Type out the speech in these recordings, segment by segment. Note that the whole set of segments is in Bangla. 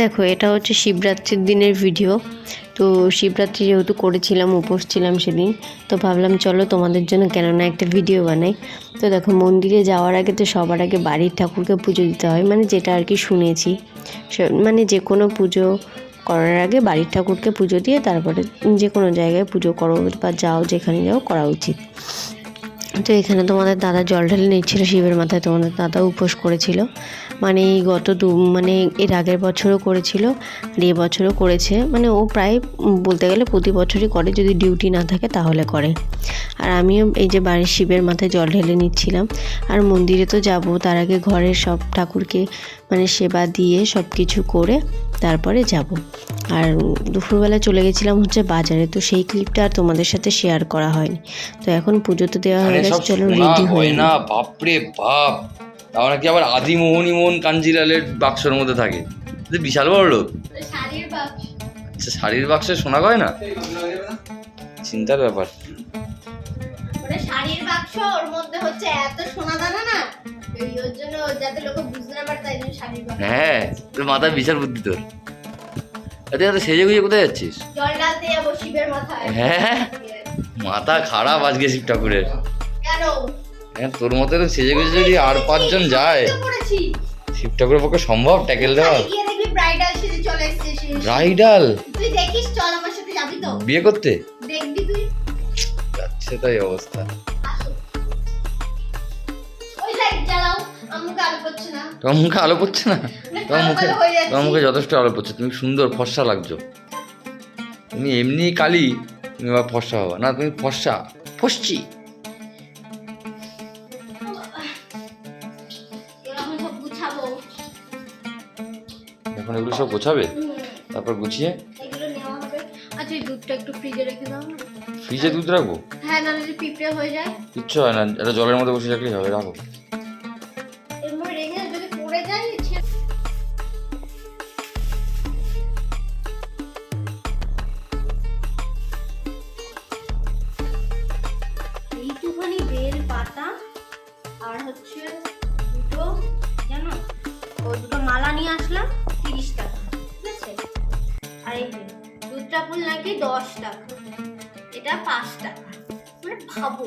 দেখো, এটা হচ্ছে শিবরাত্রির দিনের ভিডিও তো শিবরাত্রি যেহেতু করেছিলাম, উপোস ছিলাম সেদিন, তো ভাবলাম চলো তোমাদের জন্য কেননা একটা ভিডিও বানাই। তো দেখো, মন্দিরে যাওয়ার আগে তো সবার আগে বাড়ির ঠাকুরকে পুজো দিতে হয় মানে যেটা আর কি শুনেছি। মানে যে কোনো পুজো করার আগে বাড়ির ঠাকুরকে পুজো দিয়ে তারপরে যে কোনো জায়গায় পুজো করো বা যাও, যেখানে যাও, করা উচিত। তো এখানে তোমাদের দাদা জল ঢেলে নিচ্ছিল শিবের মাথায়, তোমাদের দাদা উপোস করেছিল। মানে এই গত দু মানে এর আগের বছরও করেছিল, আর এ বছরও করেছে। মানে ও প্রায় বলতে গেলে প্রতি বছরই করে, যদি ডিউটি না থাকে তাহলে করে। আর আমিও এই যে বাড়ির শিবের মাথায় জল ঢেলে নিচ্ছিলাম। আর মন্দিরে তো যাব, তার আগে ঘরের সব ঠাকুরকে মানে সেবা দিয়ে সব কিছু করে তারপরে যাব। আর দুপুরবেলা চলে গেছিলাম হচ্ছে বাজারে তো সেই ক্লিপটা আর তোমাদের সাথে শেয়ার করা হয়নি। তো এখন পুজো তো দেওয়া হয়ে গেছে চলো রেডি হয়ে গয়না বাপরে বাপ। তার নাকি আবার আদি মোহনী মোহন কাঞ্জিলালের বাক্সের মধ্যে থাকে। যে বিশাল বড় লোক। শাড়ির বাক্স। আচ্ছা, শাড়ির বাক্সে সোনা গয়না? চিন্তার ব্যাপার। ওটা শাড়ির বাক্স ওর মধ্যে হচ্ছে এত সোনা দানা না ওর জন্য যাতে লোকে বুঝতে না পারে তাই জন্য শাড়ির বাক্স। হ্যাঁ তোর মাথায় বিশাল বুদ্ধি তোর। আরে সেজে গুজে কোথায় যাচ্ছিস? জল ঢালতে যাব শিবের মাথায়। হ্যাঁ মাথা খারাপ আজকে শিব ঠাকুরের। কেন? হ্যাঁ তোর মতো সেজে গুজে যদি আর পাঁচজন যায় শিব ঠাকুরের পক্ষে সম্ভব ট্যাকেল দেওয়া? ব্রাইডাল সেজে চলে এসেছে ব্রাইডাল তুই দেখিস চল আমার সাথে যাবি তো। বিয়ে করতে? তাই অবস্থা। তোমার মুখে আলো পড়ছে না। তোমার মুখে। তোমার মুখে যথেষ্ট আলো পড়ছে। তুমি সুন্দর ফর্সা লাগছো। তুমি এমনি কালি তুমি আবার ফর্সা হবা। না তুমি ফর্সা। ফসছি এখন এগুলো সব গোছাবে? তারপর গুছিয়ে? আচ্ছা এই দুধটা একটু ফ্রিজে রেখে দাও না? ফ্রিজে দুধ রাখব? হ্যাঁ নাহলে যদি পিঁপড়ে হয়ে যায়। কিচ্ছু হয় না এটা জলের মধ্যে বসে রাখলেই হবে রাখো। এর রেখে যদি পড়ে যায় ছে- বেল পাতা আর হচ্ছে দুটো জানো? ও দুটো মালা নিয়ে আসলাম তিরিশ টাকা ঠিক আছে? আর এই দুধটা ফুল নাকি দশ টাকা। এটা পাঁচ টাকা। মানে ভাবো।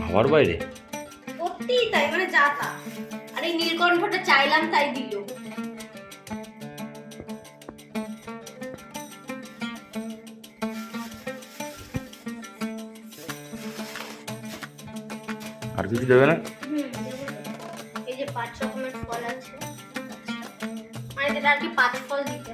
ভাবার বাইরে? সত্যিই তাই মানে যা তা। আর এই নীলকণ্ঠটা চাইলাম তাই দিল। আর কিছু দেবে না? এই যে পাঁচ রকমের ফল আছে। মানে যেটা আর কি পাঁচ ফল দিতে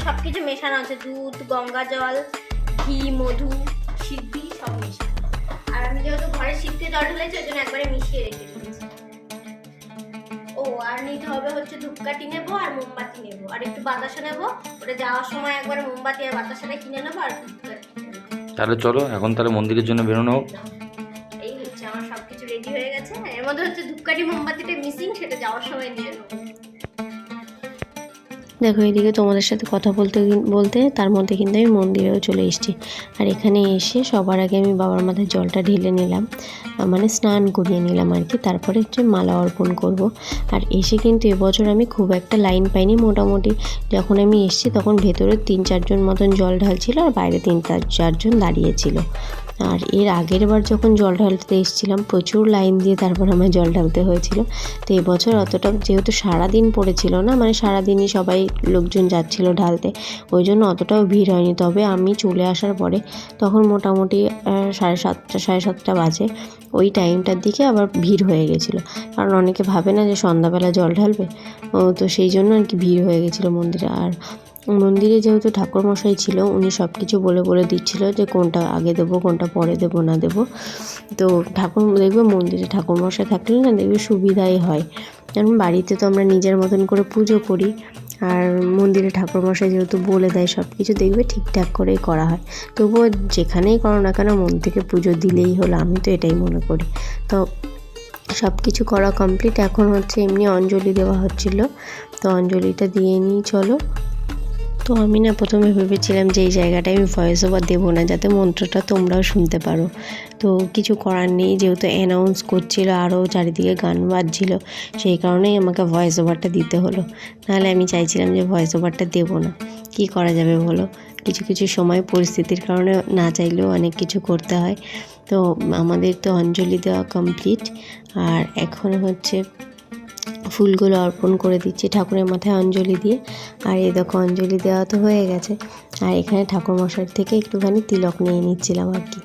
মধ্যে সবকিছু মেশানো আছে দুধ গঙ্গা জল ঘি মধু সিদ্ধি সব মেশানো। আর আমি যেহেতু ঘরে সিদ্ধি জল ঢেলেছি ওই জন্য একবারে মিশিয়ে রেখে ও আর নিতে হবে হচ্ছে ধূপকাঠি নেব আর মোমবাতি নেব। আর একটু বাতাসা নেব। ওটা যাওয়ার সময় একবার মোমবাতি আর বাতাসাটা কিনে নেব আর। তাহলে চলো এখন তাহলে মন্দিরের জন্য বেরোনো হোক। এই হচ্ছে আমার সবকিছু রেডি হয়ে গেছে। এর মধ্যে হচ্ছে ধূপকাঠি মোমবাতিটা মিসিং সেটা যাওয়ার সময় নিয়ে নেব। দেখো, এদিকে তোমাদের সাথে কথা বলতে বলতে তার মধ্যে কিন্তু আমি মন্দিরেও চলে এসেছি। আর এখানে এসে সবার আগে আমি বাবার মাথায় জলটা ঢেলে নিলাম মানে স্নান করিয়ে নিলাম আর কি। তারপরে হচ্ছে মালা অর্পণ করব। আর এসে কিন্তু এবছর আমি খুব একটা লাইন পাইনি মোটামুটি। যখন আমি এসেছি তখন ভেতরে তিন চারজন মতন জল ঢালছিল আর বাইরে তিন চার, চারজন দাঁড়িয়েছিল আর এর আগের বার যখন জল ঢালতে এসেছিলাম, প্রচুর লাইন দিয়ে তারপর আমায় জল ঢালতে হয়েছিল। তো এবছর অতটা যেহেতু সারাদিন পড়েছিল না মানে সারাদিনই সবাই লোকজন যাচ্ছিল ঢালতে, ওই জন্য অতটাও ভিড় হয়নি। তবে আমি চলে আসার পরে তখন মোটামুটি সাড়ে সাতটা সাড়ে সাতটা বাজে, ওই টাইমটার দিকে আবার ভিড় হয়ে গেছিল। কারণ অনেকে ভাবে না যে সন্ধ্যাবেলা জল ঢালবে তো সেই জন্য আর কি ভিড় হয়ে গেছিল মন্দিরে। আর মন্দিরে যেহেতু ঠাকুরমশাই ছিল, উনি সব কিছু বলে বলে দিচ্ছিল যে কোনটা আগে দেবো, কোনটা পরে দেবো, না দেবো। তো ঠাকুর, দেখবে মন্দিরে ঠাকুরমশাই থাকলে না দেখবে সুবিধাই হয়। কারণ বাড়িতে তো আমরা নিজের মতন করে পুজো করি, আর মন্দিরে ঠাকুরমশাই যেহেতু বলে দেয় সব কিছু দেখবে ঠিকঠাক করেই করা হয়। তবুও যেখানেই করো না কেন, মন থেকে পুজো দিলেই হলো, আমি তো এটাই মনে করি। তো সব কিছু করা কমপ্লিট এখন হচ্ছে এমনি অঞ্জলি দেওয়া হচ্ছিল। তো অঞ্জলিটা দিয়ে নিই, চলো। তো আমি না প্রথমে ভেবেছিলাম যে এই জায়গাটায় আমি ভয়েস ওভার দেবো না, যাতে মন্ত্রটা তোমরাও শুনতে পারো। তো কিছু করার নেই, যেহেতু অ্যানাউন্স করছিল আরও চারিদিকে গান বাজছিল, সেই কারণেই আমাকে ভয়েস ওভারটা দিতে হলো। নাহলে আমি চাইছিলাম যে ভয়েস ওভারটা দেবো না। কি করা যাবে বলো? কিছু কিছু সময় পরিস্থিতির কারণে না চাইলেও অনেক কিছু করতে হয়। তো আমাদের তো অঞ্জলি দেওয়া কমপ্লিট আর এখন হচ্ছে ফুলগুলো অর্পণ করে দিচ্ছি ঠাকুরের মাথায় অঞ্জলি দিয়ে। আর এই দেখো অঞ্জলি দেওয়া তো হয়ে গেছে। আর এখানে ঠাকুর মশার থেকে একটুখানি তিলক নিয়ে নিচ্ছিলাম আর কি।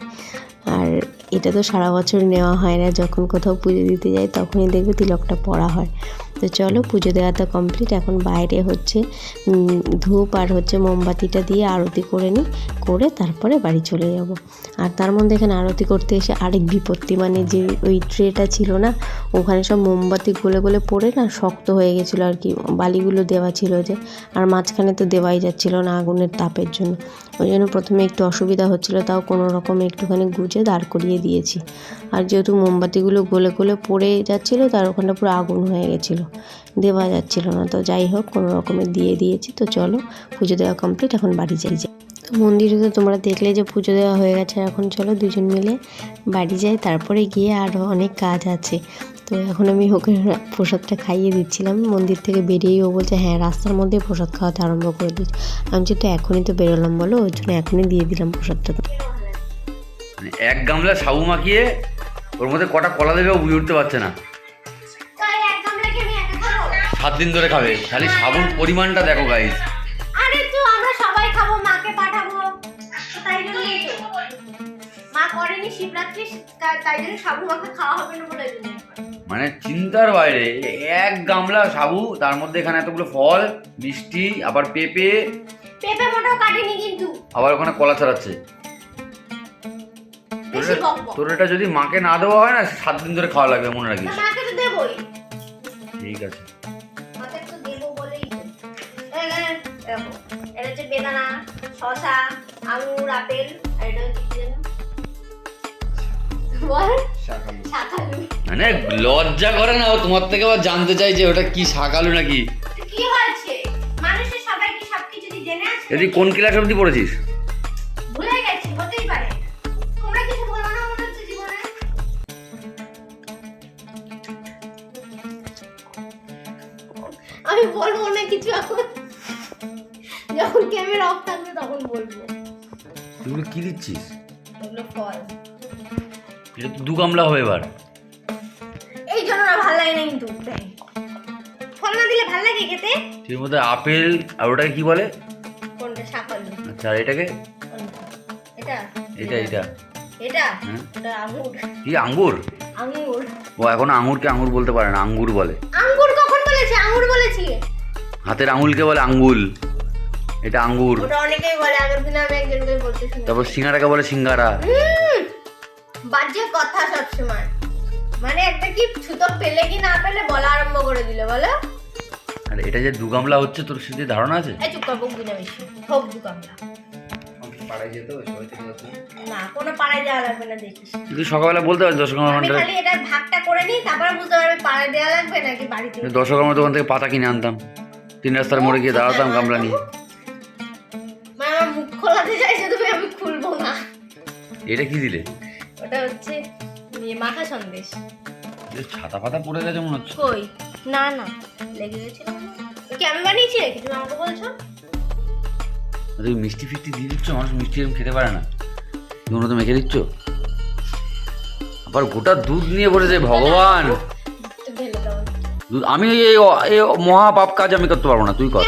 আর এটা তো সারা বছর নেওয়া হয় না, যখন কোথাও পুজো দিতে যাই তখনই দেখবে তিলকটা পড়া হয়। তো চলো পুজো দেওয়া তো কমপ্লিট। এখন বাইরে হচ্ছে ধূপ আর হচ্ছে মোমবাতিটা দিয়ে আরতি করে নিই, করে তারপরে বাড়ি চলে যাব। আর তার মধ্যে এখানে আরতি করতে এসে আরেক বিপত্তি মানে যে ওই ট্রেটা ছিল না, ওখানে সব মোমবাতি গলে গলে পড়ে না, শক্ত হয়ে গেছিল আর কি। বালিগুলো দেওয়া ছিল যে, আর মাঝখানে তো দেওয়াই যাচ্ছিল না আগুনের তাপের জন্য। ওই জন্য প্রথমে একটু অসুবিধা হচ্ছিল, তাও কোনো রকমে একটুখানি গুজে দাঁড় করিয়ে দিয়েছি। আর যেহেতু মোমবাতিগুলো গলে গলে পড়ে যাচ্ছিল, তার ওখানটা পুরো আগুন হয়ে গেছিল। দেওয়া যাচ্ছিল না। তো যাই হোক, কোনো রকমে দিয়ে দিয়েছি। তো চলো, পুজো দেওয়া কমপ্লিট এখন বাড়ি যাই। যাই তো মন্দিরে তো তোমরা দেখলে যে পুজো দেওয়া হয়ে গেছে, এখন চলো দুজন মিলে বাড়ি যাই। তারপরে গিয়ে আরও অনেক কাজ আছে। তো এখন আমি ওকে প্রসাদটা খাইয়ে দিচ্ছিলাম। মন্দির থেকে বেরিয়েই ও বলছে হ্যাঁ রাস্তার মধ্যে প্রসাদ খাওয়াতে আরম্ভ করে দিচ্ছি আমি যেহেতু এখনই তো বেরোলাম, বলো? ওর জন্য এখনই দিয়ে দিলাম প্রসাদটা। মানে এক গামলা সাবু মাখিয়ে ওর মধ্যে কটা কলা দেবে উঠতে পারছে না। সাত দিন ধরে খাবে। খালি সাবুর পরিমাণটা দেখো গাইজ আরে তো আমরা সবাই খাব মাকে পাঠাবো। তাই জন্যই তো। মা করেনি শিবরাত্রি তাই জন্য সাবু মাখা খাওয়া হবে না বলে মানে চিন্তার বাইরে এক গামলা সাবু তার মধ্যে এখানে এতগুলো ফল মিষ্টি আবার পেঁপে। পেঁপে মোটাও কাটেনি কিন্তু। আবার ওখানে কলা ছড়াচ্ছে। তোর এটা-। তোর যদি মাকে না দেওয়া হয় না সাত দিন ধরে খাওয়া লাগবে মনে রাখিস। মাকে তো দেবই। ঠিক আছে। দেখো এটা হচ্ছে বেদানা শশা আঙুর আপেল আর এটা হচ্ছে মানে লজ্জা করে না ও তোমার থেকে আবার জানতে চাই যে ওটা কি শাকালু নাকি? কি হয়েছে? মানুষের সবাই কি সবকিছু জেনে আছে যদি কোন ক্লাস অবধি পড়েছিস? ভুলে গেছি হতেই পারে। তোমরা কিছু বলো না মনে হচ্ছে জীবনে? আমি বলব না কিছু এখন। যখন ক্যামেরা অফ থাকবে তখন বলব। এগুলো কি দিচ্ছিস? এগুলো ফল এটা তো দু গামলা হবে এবার। এই জন্য না ভালো লাগে না কিন্তু ফল না দিলে ভালো লাগে খেতে? এর মধ্যে আপেল আর ওটাকে কি বলে? কোনটা? সাফল্য আচ্ছা আর এটাকে? এটা? এটা এটা। এটা? হ্যাঁ। এটা আঙুর কি আঙ্গুর? ও এখন আঙ্গুরকে আঙ্গুর বলতে পারে না আঙ্গুর বলে। আঙ্গুর কখন বলেছি? আঙুর বলেছি। হাতের আঙুলকে বলে আঙ্গুল। এটা আঙ্গুর। ওটা অনেকেই বলে আগের আমি একজনকে বলতে শুনি তারপর সিঙ্গারাকে বলে সিঙ্গারা। বাজে কথা সবসময়। মানে একটা কি ছুতো পেলে কি না পেলে বলা আরম্ভ করে দিল বলো। আর এটা যে দু গামলা হচ্ছে তোর সেটি ধারণা আছে? এই চুপ কর বকবি না বেশি। হোক দু কামলা না কোনো পাড়ায় যাওয়া লাগবে না দেখিস। তুই সকালবেলা বলতে দশ গামলা ঘণ্টা খালি এটার ভাগটা করে নিই তারপরে বুঝতে পারবে পাড়ায় দেওয়া লাগবে নাকি বাড়িতে। দশ গামলা দোকান থেকে পাতা কিনে আনতাম। তিন রাস্তার মোড়ে গিয়ে দাঁড়াতাম গামলা নিয়ে। এটা কি দিলে? ওটা হচ্ছে ইয়ে মাখা সন্দেশ। ছাতা পাতা পড়ে গেছে মনে হচ্ছে। কই? না না লেগে গেছিল কি আমি বানিয়েছি নাকি? তুমি আমাকে বলছো? তুমি মিষ্টি ফিষ্টি দিয়ে দিচ্ছ মানুষ মিষ্টি এরকম খেতে পারে না। তুমি তো মেখে দিচ্ছ আবার গোটা দুধ নিয়ে বসেছে ভগবান! দুধ আমি এই এই মহা পাপ কাজ আমি করতে পারব না তুই কর।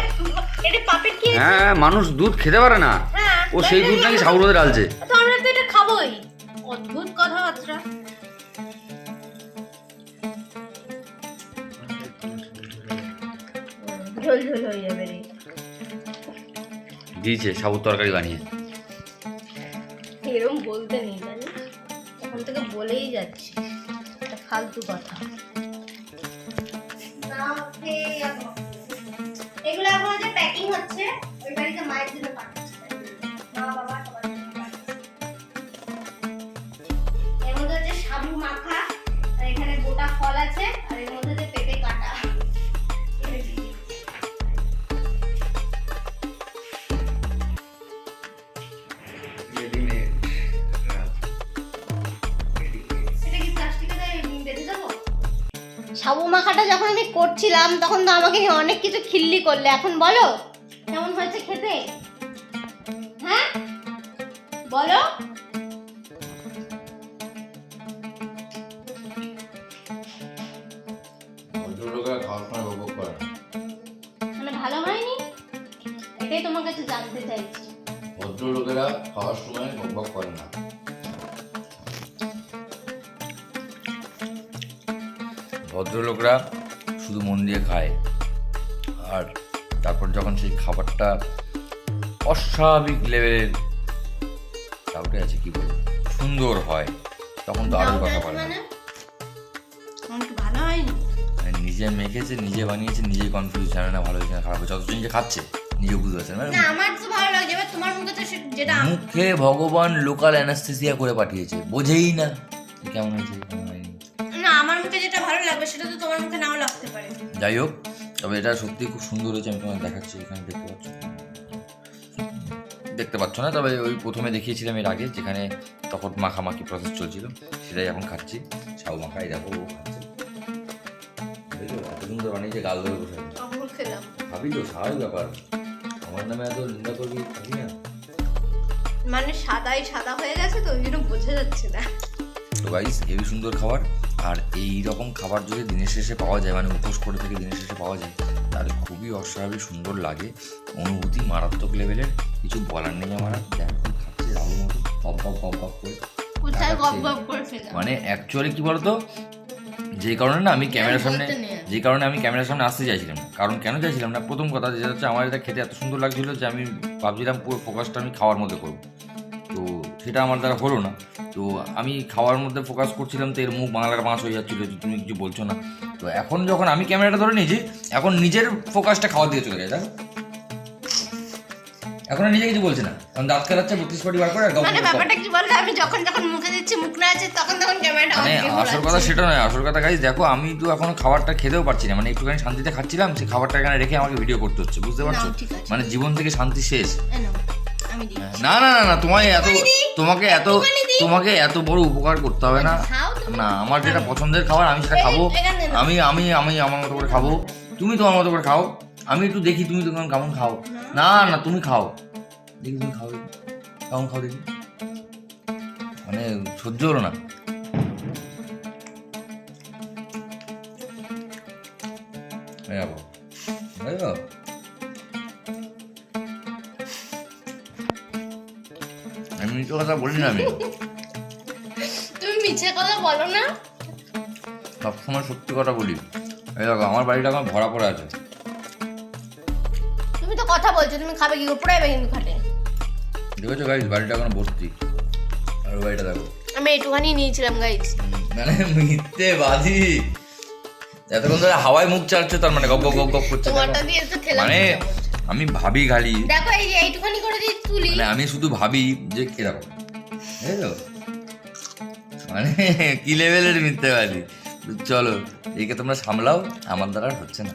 এটা পাপেট কি হ্যাঁ মানুষ দুধ খেতে পারে না। হ্যাঁ ও সেই দুধ নাকি? সাবুর মধ্যে ঝোল ঝোল হয়ে যাবে রে দিয়েছে সাবুর তরকারি বানিয়ে। এরম বলতে নেই জানি এখন থেকে বলেই যাচ্ছি। এটা ফালতু কথা। এগুলো এখন যে প্যাকিং হচ্ছে ওই বাড়িতে মায়ের জন্য করছিলাম তখন তো আমাকে অনেক কিছু খিল্লি করলে। এখন বলো কেমন হয়েছে খেতে? হ্যাঁ? বলো। মানে ভালো হয়নি? এটাই তোমার কাছে জানতে চাইছি। ভদ্রলোকেরা খাওয়ার সময় উপভোগ করে না। ভদ্রলোকরা দিয়ে খায়। আর তারপর যখন সেই খাবারটা অস্বাভাবিক লেভেলের কাউকে আছে কি বলব সুন্দর হয় তখন তো আরও কথা বলে মানে। মানে নিজে মেখেছে নিজে বানিয়েছে নিজে কনফিউজ জানে না ভালো হয়েছে না খারাপ হয়েছে অথচ নিজে খাচ্ছে নিজে বুঝতে পারছে না। না আমার তো ভালো লাগছে তোমার মুখে তো যেটা মুখে ভগবান লোকাল অ্যানাস্থেসিয়া করে পাঠিয়েছে বোঝেই না যে কেমন হয়েছে মুখে যেটা ভালো লাগবে সেটা তো তোমার মুখে নাও লাগতে পারে। যাই হোক তবে এটা সত্যি খুব সুন্দর হয়েছে আমি তোমাকে দেখাচ্ছি এখানে দেখতে পাচ্ছ। দেখতে পাচ্ছ না তবে ওই প্রথমে দেখিয়েছিলাম এর আগে যেখানে তখন মাখামাখি প্রসেস চলছিল সেটাই এখন খাচ্ছি। সাউ মাখাই দেখো ও খাচ্ছে। এত সুন্দর বানিয়েছে গাল ধরে বসে ভাবি তো স্বাভাবিক ব্যাপার। আমার নামে এত নিন্দা করবি না। মানে সাদাই সাদা হয়ে গেছে তো ওই জন্য বোঝা যাচ্ছে না। তো গাইস হেবি সুন্দর খাবার। আর এই রকম খাবার যদি দিনের শেষে পাওয়া যায় মানে উপোস করে থেকে দিনের শেষে পাওয়া যায় তাহলে খুবই অস্বাভাবিক সুন্দর লাগে। অনুভূতি মারাত্মক লেভেলের কিছু বলার নেই আমার কি খাচ্ছে রাহুল মতো। গপ গপ গপ গপ করে। মানে অ্যাকচুয়ালি কি বলতো? যে কারণে না আমি ক্যামেরার সামনে যে কারণে আমি ক্যামেরার সামনে আসতে চাইছিলাম। না কারণ কেন চাইছিলাম না? প্রথম কথা যেটা হচ্ছে আমার এটা খেতে এত সুন্দর লাগছিল যে আমি ভাবছিলাম পুরো ফোকাসটা আমি খাওয়ার মধ্যে করব। সেটা আমার দ্বারা হলো না। তো আমি খাওয়ার মধ্যে ফোকাস করছিলাম তো এর মুখ বাংলার মাছ হয়ে যাচ্ছিল যে তুমি কিছু বলছো না। তো এখন যখন আমি ক্যামেরাটা ধরে নিয়েছি এখন নিজের ফোকাসটা খাওয়ার দিকে চলে যায় তাই এখন নিজে কিছু বলছে না। এখন দাঁত খেলাচ্ছে বত্রিশ পাটি বার করে আর মানে। ব্যাপারটা কি বলতো? আমি যখন যখন মুখে দিচ্ছি মুখ না আছে তখন তখন ক্যামেরাটা মানে আসল কথা সেটা নয় আসল কথা গাইজ দেখো আমি তো এখনও খাবারটা খেতেও পারছি না। মানে একটুখানি শান্তিতে খাচ্ছিলাম সেই খাবারটা এখানে রেখে আমাকে ভিডিও করতে হচ্ছে বুঝতে পারছ? মানে জীবন থেকে শান্তি শেষ। না না না না তোমায় এত তোমাকে এত তোমাকে এত বড় উপকার করতে হবে না। না আমার যেটা পছন্দের খাবার আমি সেটা খাব। আমি আমি আমি আমার মতো করে খাব। তুমি তোমার মতো করে খাও। আমি একটু দেখি তুমি তখন কেমন খাও। না না তুমি খাও। দেখি তুমি খাও। কেমন খাও দেখি। মানে সহ্য হলো না। এই দেখো। মিথ্যে কথা বলি না আমি। তুমি মিছে কথা বলো না। সবসময় সত্যি কথা বলি। এই দেখো আমার বাড়িটা এখন ভরা পড়ে আছে। তুমি তো কথা বলছো তুমি খাবে কি? করে পুরাইবে কিন্তু খাটে দেখেছ গাইজ বাড়িটা এখন ভর্তি। আর বাড়িটা দেখো। আমি একটুখানি নিয়েছিলাম গাইজ মানে মিথ্যে বাজি এতক্ষণ ধরে হাওয়ায় মুখ চাচ্ছে তার মানে গপ গপ গপ করছে মানে আমি ভাবি খালি। দেখো এই যে এইটুখানি করে দিয়ে তুলি। মানে আমি শুধু ভাবি যে কীরকম। বুঝলো মানে কি লেভেলের মিথ্যে বাজি চলো একে তোমরা সামলাও আমার দ্বারা হচ্ছে না।